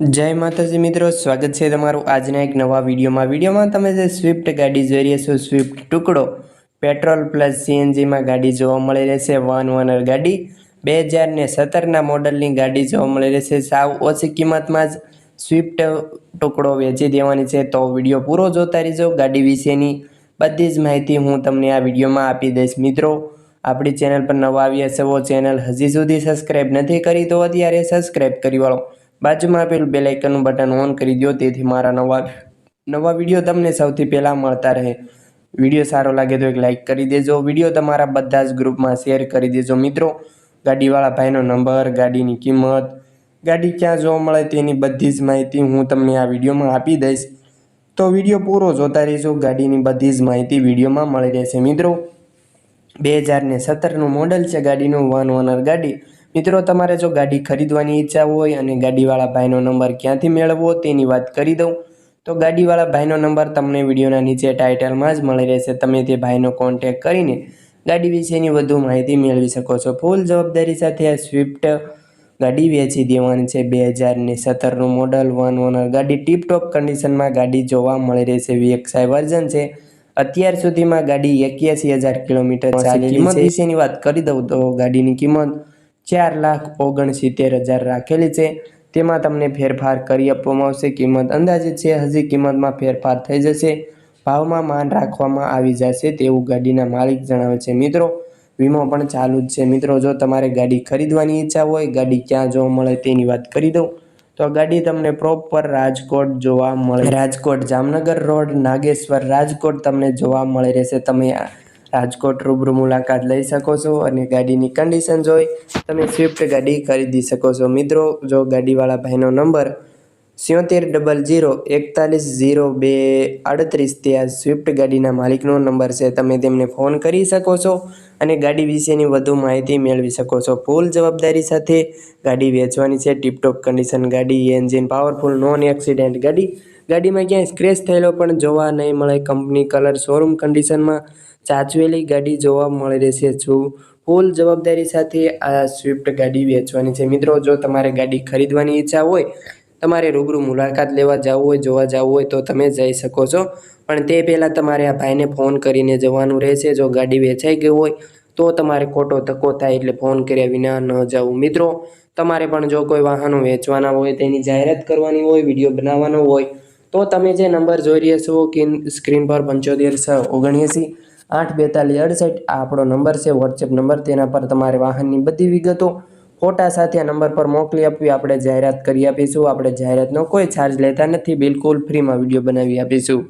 જય માતાજી મિત્રો, સ્વાગત છે તમારું આજના એક નવા વિડીયોમાં. વિડીયોમાં તમે જે સ્વિફ્ટ ગાડી જોઈ રહ્યા છો સ્વિફ્ટ ટુકડો પેટ્રોલ પ્લસ સીએનજીમાં ગાડી જોવા મળી રહેશે. વન વનર ગાડી બે હજાર ને સત્તરના મોડલની ગાડી જોવા મળી રહેશે. સાવ ઓછી કિંમતમાં જ સ્વિફ્ટ ટુકડો વેચી દેવાની છે. તો વીડિયો પૂરો જોતા રહીજો. ગાડી વિશેની બધી જ માહિતી હું તમને આ વિડીયોમાં આપી દઈશ. મિત્રો, આપણી ચેનલ પર નવા આવ્યા છો, ચેનલ હજી સુધી સબસ્ક્રાઈબ નથી કરી તો અત્યારે સબસ્ક્રાઈબ કરી વાળો. બાજુમાં આપેલું બેલ આઇકનનું બટન ઓન કરી દો તેથી મારા નવા નવા વીડિયો તમને સૌથી પહેલાં મળતા રહે. વીડિયો સારો લાગે તો એક લાઇક કરી દેજો. વીડિયો તમારા બધા જ ગ્રુપમાં શેર કરી દેજો મિત્રો. ગાડીવાળા ભાઈનો નંબર ગાડીની કિંમત, ગાડી ક્યાં જોવા મળે તેની બધી જ માહિતી હું તમને આ વિડીયોમાં આપી દઈશ. તો વીડિયો પૂરો જોતા રહેજો. ગાડીની બધી જ માહિતી વિડીયોમાં મળી રહેશે મિત્રો. બે હજાર ને સત્તરનું મોડલ છે ગાડીનું વન ઓનર ગાડી. મિત્રો તમારે જો ગાડી ખરીદવાની ઈચ્છા હોય અને ગાડીવાળા ભાઈનો નંબર ક્યાંથી મેળવવો તેની વાત કરી દઉં. તો ગાડીવાળા ભાઈનો નંબર તમને વિડીયોના નીચે ટાઇટલમાં જ મળી રહેશે. તમે તે ભાઈનો કોન્ટેક કરીને ગાડી વિશેની વધુ માહિતી મેળવી શકો છો. ફૂલ જવાબદારી સાથે આ સ્વિફ્ટ ગાડી વેચી દેવાની છે. બે હજાર ને સત્તરનું મોડલ વન ઓનર ગાડી ટીપટોપ કન્ડિશનમાં ગાડી જોવા મળી રહેશે. વીએક્સઆઈ વર્ઝન છે. અત્યાર સુધીમાં ગાડી એક્યાસી હજાર કિલોમીટર કિંમત વિશેની વાત કરી દઉં તો ગાડીની કિંમત ચાર લાખ ઓગણસિત્તેર હજાર રાખેલી છે. તેમાં તમને ફેરફાર કરી આપવામાં આવશે. કિંમત અંદાજે છે, હજી કિંમતમાં ફેરફાર થઈ જશે. ભાવમાં માન રાખવામાં આવી જશે તેવું ગાડીના માલિક જણાવે છે. મિત્રો, વીમો પણ ચાલુ જ છે. મિત્રો, જો તમારે ગાડી ખરીદવાની ઈચ્છા હોય, ગાડી ક્યાં જોવા મળે તેની વાત કરી દઉં. તો ગાડી તમને પ્રોપર રાજકોટ જોવા મળે. રાજકોટ જામનગર રોડ, નાગેશ્વર રાજકોટ તમને જોવા મળે રહેશે. તમે રાજકોટ રૂબરૂ મુલાકાત લઈ શકો છો અને ગાડીની કન્ડિશન જોઈ તમે સ્વિફ્ટ ગાડી ખરીદી શકો છો. મિત્રો, જો ગાડીવાળા ભાઈનો નંબર સિત્તેર ડબલ જીરો એકતાલીસ ઝીરો બે આડત્રીસ તે આ સ્વિફ્ટ ગાડીના માલિકનો નંબર છે, તમે તેમને ફોન કરી શકો છો અને ગાડી વિશેની વધુ માહિતી મેળવી શકો છો. ફૂલ જવાબદારી સાથે ગાડી વેચવાની છે. ટીપટોપ કન્ડિશન ગાડી એન્જિન પાવરફુલ નોન એક્સિડન્ટ ગાડી ગાડીમાં ક્યાંય સ્ક્રેચ થયેલો પણ જોવા નહીં મળે. કંપની કલર શોરૂમ કન્ડિશનમાં ચાચવેલી ગાડી જોવા મળી રહેશે. છું ફૂલ જવાબદારી સાથે આ સ્વિફ્ટ ગાડી વેચવાની છે. મિત્રો, જો તમારે ગાડી ખરીદવાની ઈચ્છા હોય, તમારે રૂબરૂ મુલાકાત લેવા જવું હોય, જોવા જવું હોય, તો તમે જઈ શકો છો. પણ તે પહેલાં તમારે આ ભાઈને ફોન કરીને જવાનું રહેશે. જો ગાડી વેચાઈ ગઈ હોય, તો તમારે ખોટો ધક્કો થાય એટલે ફોન કર્યા વિના ન જવું. મિત્રો, તમારે પણ જો કોઈ વાહનો વેચવાના હોય, તેની જાહેરાત કરવાની હોય, વીડિયો બનાવવાનો હોય તો તમે જે નંબર જોઈ રહ્યા છો કિન સ્ક્રીન પર પંચોતેર ઓગણએંસી, આઠ બેતાલીસ અડસઠ, આ આપણો નંબર છે વોટ્સએપ નંબર. તેના પર તમારે વાહનની બધી વિગતો, ફોટા સાથે આ નંબર પર મોકલી આપવી, આપણે જાહેરાત કરી આપીશું. આપણે જાહેરાતનો કોઈ ચાર્જ લેતા નથી. બિલકુલ ફ્રીમાં વીડિયો બનાવી આપીશું.